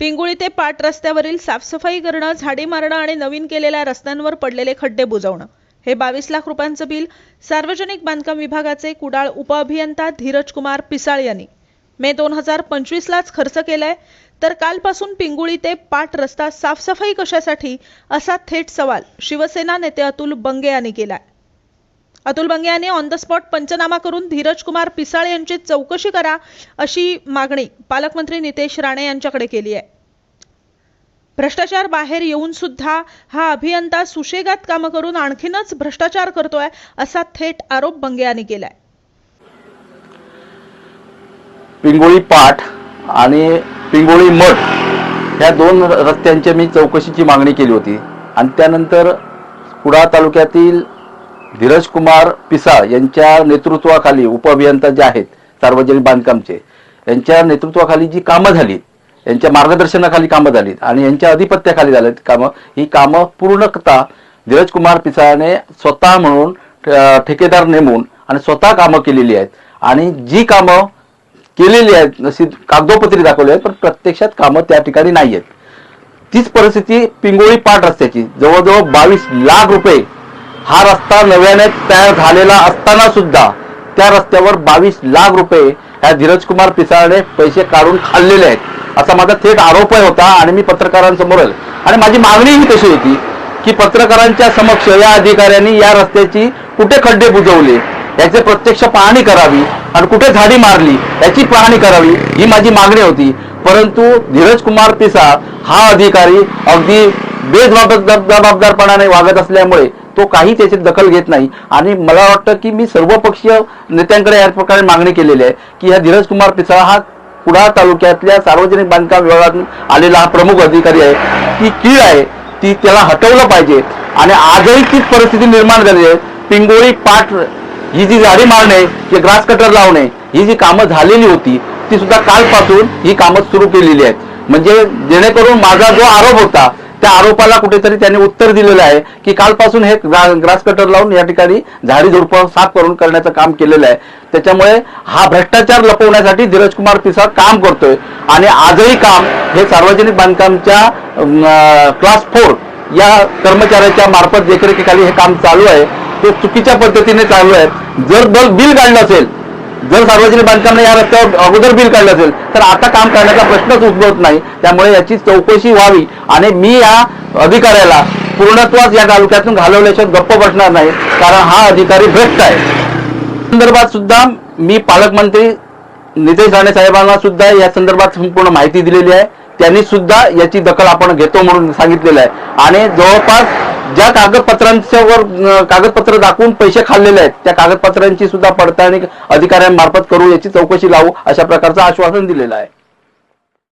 पिंगुळी ते पाट रस्त्यावरील साफसफाई करणं झाडी मारणं आणि नवीन केलेल्या रस्त्यांवर पडलेले खड्डे बुजवणं. हे बावीस लाख रुपयांचं बिल सार्वजनिक बांधकाम विभागाचे कुडाळ उपअभियंता धीरज कुमार पिसाळ यांनी. मे दोन हजार पंचवीसलाच खर्च केलाय तर कालपासून पिंगुळी ते पाट रस्ता साफसफाई कशासाठी असा थेट सवाल शिवसेना नेते अतुल बंगे यांनी केलाय. अतुल बंगे यांनी ऑन द स्पॉट पंचनामा करून धीरज कुमार पिसाळ यांची चौकशी करा अशी मागणी पालकमंत्री नितेश राणे यांच्याकडे केली आहे. भ्रष्टाचार बाहेर येऊन सुद्धा हा अभियंता सुशेगात कामं करून आणखीनच भ्रष्टाचार करतोय असा थेट आरोप बंगे यांनी केलाय. पिंगोळी पाठ आणि पिंगोळी मठ ह्या दोन रस्त्यांची मी चौकशीची मागणी केली होती. आणि त्यानंतर कुडाळ तालुक्यातील धीरज कुमार पिसाळ यांच्या नेतृत्वाखाली उपअभियंता जे आहेत सार्वजनिक बांधकामचे यांच्या नेतृत्वाखाली जी कामं झाली यांच्या मार्गदर्शनाखाली कामं झालीत आणि यांच्या अधिपत्याखाली झालेत कामं ही कामं पूर्णता धीरज कुमार पिसाळने स्वतः म्हणून ठेकेदार नेमून आणि स्वतः कामं केलेली आहेत. आणि जी कामं केलेली आहेत जशी कागदोपत्री दाखवली आहेत पण प्रत्यक्षात कामं त्या ठिकाणी नाही आहेत तीच परिस्थिती पिंगोळी पाट रस्त्याची जवळजवळ बावीस लाख रुपये हा रस्ता नव्याने तयार झालेला असताना सुद्धा त्या रस्त्यावर बावीस लाख रुपये ह्या धीरज कुमार पिसाळने पैसे काढून खाल्लेले आहेत. असा माझा थेट आरोपही होता आणि मी पत्रकारांसमोर आणि माझी मागणीही तशी होती की पत्रकारांच्या समक्ष या अधिकाऱ्यांनी या रस्त्याची कुठे खड्डे बुजवले याचे प्रत्यक्ष पाहणी करावी आणि कुठे झाडी मारली याची पाहणी करावी ही माझी मागणी होती. परंतु धीरज कुमार पिसा हा अधिकारी अगदी बेजबाबदार जबाबदारपणाने वागत असल्यामुळे तो काही त्याची दखल घेत नाही. आणि मला वाटतं की मी सर्वपक्षीय नेत्यांकडे या प्रकारे मागणी केलेली आहे की ह्या धीरज कुमार पिसाळा हा कुडाळ तालुक्यातल्या सार्वजनिक बांधकाम विभागातून आलेला हा प्रमुख अधिकारी आहे. ती कीळ आहे ती त्याला हटवलं पाहिजे. आणि आजही तीच परिस्थिती निर्माण झाली आहे. पिंगोळी पाठ ही जी झाडी मारणे किंवा ग्रास कटर लावणे ही जी कामं झालेली होती ती सुद्धा कालपासून ही कामं सुरू केलेली आहेत. म्हणजे जेणेकरून माझा जो आरोप होता त्या आरोपाला कुठेतरी त्यांनी उत्तर दिलेलं आहे की कालपासून हे ग्रा- ग्रास कटर लावून या ठिकाणी झाडी झुडपं साफ करून करण्याचं काम केलेलं आहे. त्याच्यामुळे हा भ्रष्टाचार लपवण्यासाठी धीरज कुमार पिसाळ काम करतोय. आणि आजही काम हे सार्वजनिक बांधकामच्या क्लास फोर या कर्मचाऱ्याच्या मार्फत देखरेखीखाली हे काम चालू आहे. ते चुकीच्या पद्धतीने चालू आहे जर बल बिल काढलं असेल जर सार्वजनिक बांधकामने या रस्त्यावर अगोदर बिल काढलं असेल तर आता काम करण्याचा प्रश्नच उद्भवत नाही. त्यामुळे याची चौकशी व्हावी आणि मी या अधिकाऱ्याला पूर्णत्वाच या तालुक्यातून घालवल्याशिवाय गप्प बसणार नाही कारण हा अधिकारी भ्रष्ट आहे. संदर्भात सुद्धा मी पालकमंत्री नितेश राणे साहेबांना सुद्धा या संदर्भात संपूर्ण माहिती दिलेली आहे. त्यांनी सुद्धा याची दखल आपण घेतो म्हणून सांगितलेलं आहे. आणि जवळपास ज्या कागदपत्रांच्यावर कागदपत्र दाखवून पैसे खाल्लेले आहेत त्या कागदपत्रांची सुद्धा पडताळणी अधिकाऱ्यांमार्फत करू याची चौकशी लावू अशा प्रकारचं आश्वासन दिलेलं आहे.